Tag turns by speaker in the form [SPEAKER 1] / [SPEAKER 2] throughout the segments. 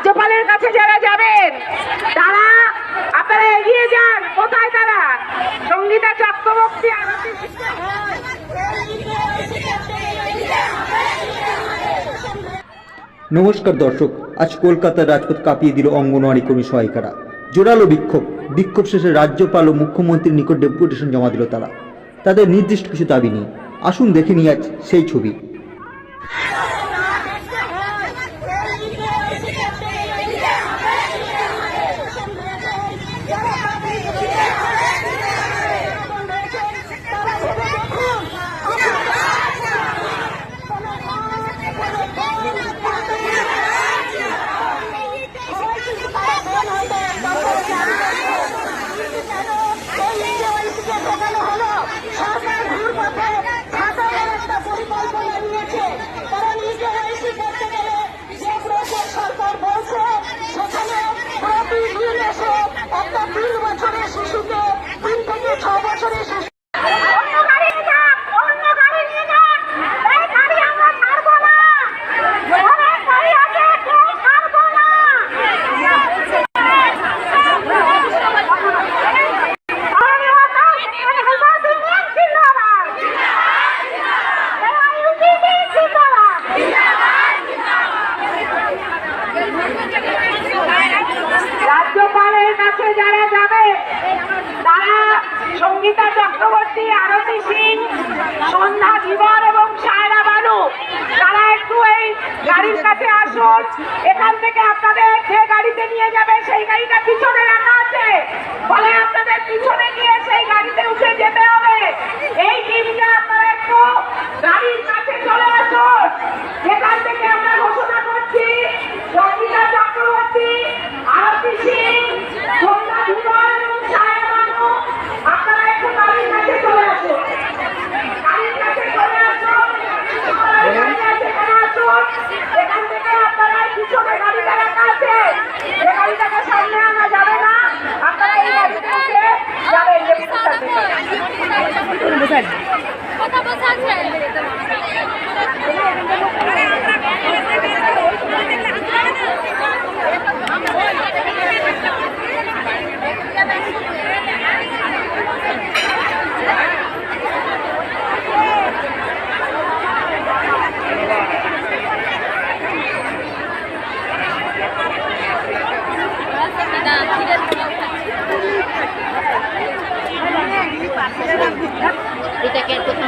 [SPEAKER 1] রাজ্যপালের কাছে যারা যাবেন, তারা আপনারা এগিয়ে যান। কোথায় তারা? সঙ্গীতা চক্রবর্তী
[SPEAKER 2] নমস্কার দর্শক, আজ কলকাতার রাজপথ কাঁপিয়ে দিল অঙ্গনওয়াড়ি কর্মী সহায়িকারা। জোরালো বিক্ষোভ বিক্ষোভ শেষে রাজ্যপাল ও মুখ্যমন্ত্রীর নিকট ডেপুটেশন জমা দিল তারা। তাদের নির্দিষ্ট কিছু দাবি নেই। আসুন দেখে নিয়ে আজ সেই ছবি।
[SPEAKER 3] এসে। একটা তিন বছরের শিশুকে তিন থেকে ছ বছরের শিশু
[SPEAKER 1] অন্য গাড়ি নিয়ে যান অন্য গাড়ি নিয়ে যান এই গাড়ি আমরা ছাড়বো না অনেক গাড়ি আছে কেউ ছাড়বো না রাজ্যপালের কাছে যারা যাবে তারা সঙ্গীতা চক্রবর্তী আরতি সিং, সন্ধ্যা ধীবর এবং সায়রা বানু। তারা একটু এই গাড়ির কাছে আসুন। এখান থেকে আপনাদের যে গাড়িতে নিয়ে যাবে, সেই গাড়িটা পিছনে রাখা আছে। ফলে আপনাদের পিছনে গিয়ে সেই গাড়িতে উঠে যেতে হবে এই টিমটা আপনারা একটু গাড়ির কাছে চলে আসুন যেখান থেকে আমরা ঘোষণা করছি সঙ্গীতা চক্রবর্তী আরতি সিং সন্ধ্যা ধীবর এবং সায়রা বানু আপনারা একটু গাড়ির কাছে চলে আসুন গাড়ির কাছে চলে আসুন আপনারা গাড়ি আছে, এখানে আসুন। এখান থেকে আপনারা এই পিছনে গাড়িটা রাখা আছে যে গাড়িটাকে সামনে আনা যাবে না আপনারা এই গাড়িতে উঠে যাবেন ডেপুটি স্যার
[SPEAKER 4] কথা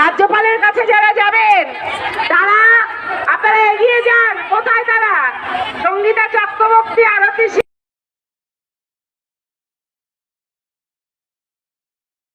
[SPEAKER 1] রাজ্যপালের কাছে যারা যাবেন তারা আপনারা এগিয়ে যান। কোথায় তারা? সঙ্গীতা চক্রবর্তী আরতি